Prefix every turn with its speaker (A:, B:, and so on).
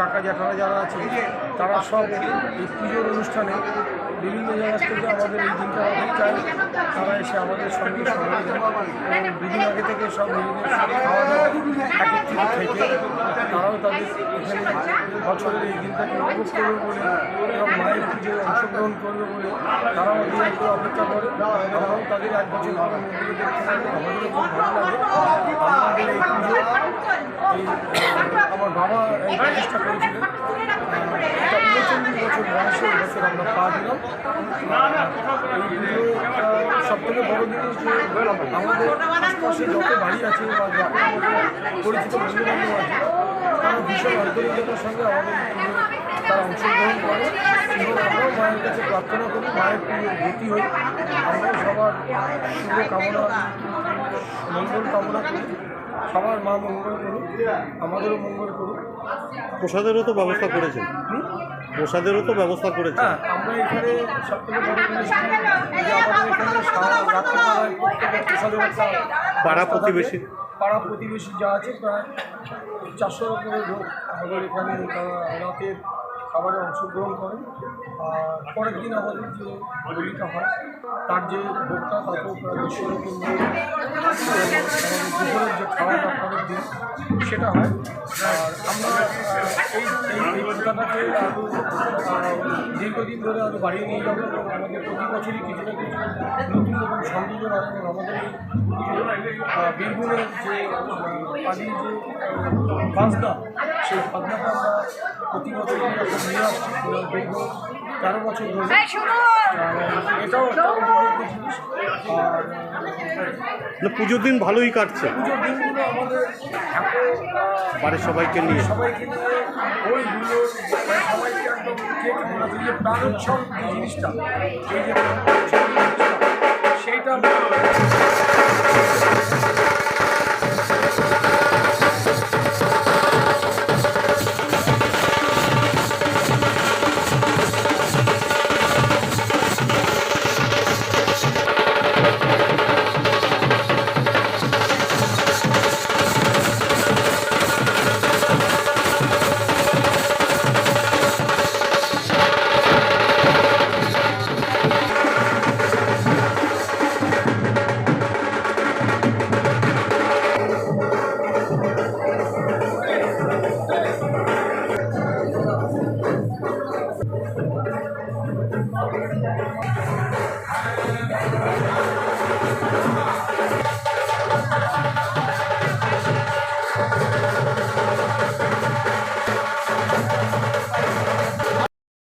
A: কাকা জ্যাঠারা যারা আছে তারা সব এই পুজোর অনুষ্ঠানে বিভিন্ন জায়গা থেকে আমাদের এই দিনটা অপেক্ষায় তারা এসে আমাদের সঙ্গে দেয় এবং দুদিন আগে থেকে সব নিজেদের থেকে তারাও তাদের এখানে বছরের এই দিনটাকে উপভোগ করবে বলে এবং মায়ের পুজোয় অংশগ্রহণ করবে বলে তারাও একটু অপেক্ষা করে। এবং তাদের এক বছর দেখতে খুব ভালো লাগে। আমাদের এই পুজো এই বাবা এই প্রতিষ্ঠা করেছিলেন উনচল্লিশ বছর বয়সে এই বছর আমরা পা দিলাম এই পুজো সব থেকে বড় জিনিস যে আমাদের আশপাশে যত বাড়ি আছে বা পরিচিত বন্ধু বান্ধব আছে তারা ভীষণ আন্তরিকতার সঙ্গে আমাদের তারা অংশগ্রহণ করে এবং আমরাও মায়ের কাছে প্রার্থনা করি মায়ের পুজোর গতি হোক আমরাও সবার শুভ কামনা মঙ্গল কামনা করি। সবার মা মঙ্গল করুক আমাদেরও মঙ্গল করুক।
B: প্রসাদেরও তো ব্যবস্থা করেছেন।
A: হুম?
B: প্রসাদেরও তো ব্যবস্থা করেছেন।
A: হ্যাঁ আমরা এখানে সব থেকে বড় জিনিস যে আমাদের এখানে সারা রাত্রিবেলায় প্রত্যেকের প্রসাদের একটা
B: পাড়া প্রতিবেশী।
A: পাড়া প্রতিবেশী যা আছে প্রায় চারশোর উপরে লোক আমাদের এখানে তারা রাতের খাবারে অংশগ্রহণ করে। আর পরের দিন আমাদের যে বলিটা হয় তার যে ভোগটা তাতেও প্রায় দেড়শোর উপর সেটা হয়। আর আমরা এই এই আরও দীর্ঘদিন ধরে আরও বাড়িয়ে নিয়ে যাব। আমাদের প্রতি বছরই কিছু না কিছু নতুন নতুন সংযোজন হয় এবং আমাদের বীরভূমের যে আদি যে বাজনা সেই বাজনাটা আমরা প্রতি বছর নিয়ে আসছি। দীর্ঘ তেরো বছর ধরে। এটাও একটা জিনিস। আর
B: না পুজোর দিন ভালোই কাটছে।
A: পুজোর দিনগুলো আমাদের
B: বাড়ির সবাইকে নিয়ে।
A: সবাইকে নিয়ে ওই মানে সবাইকে একদম ঠিক যে প্রাণোচ্ছল জিনিসটা যে সেইটা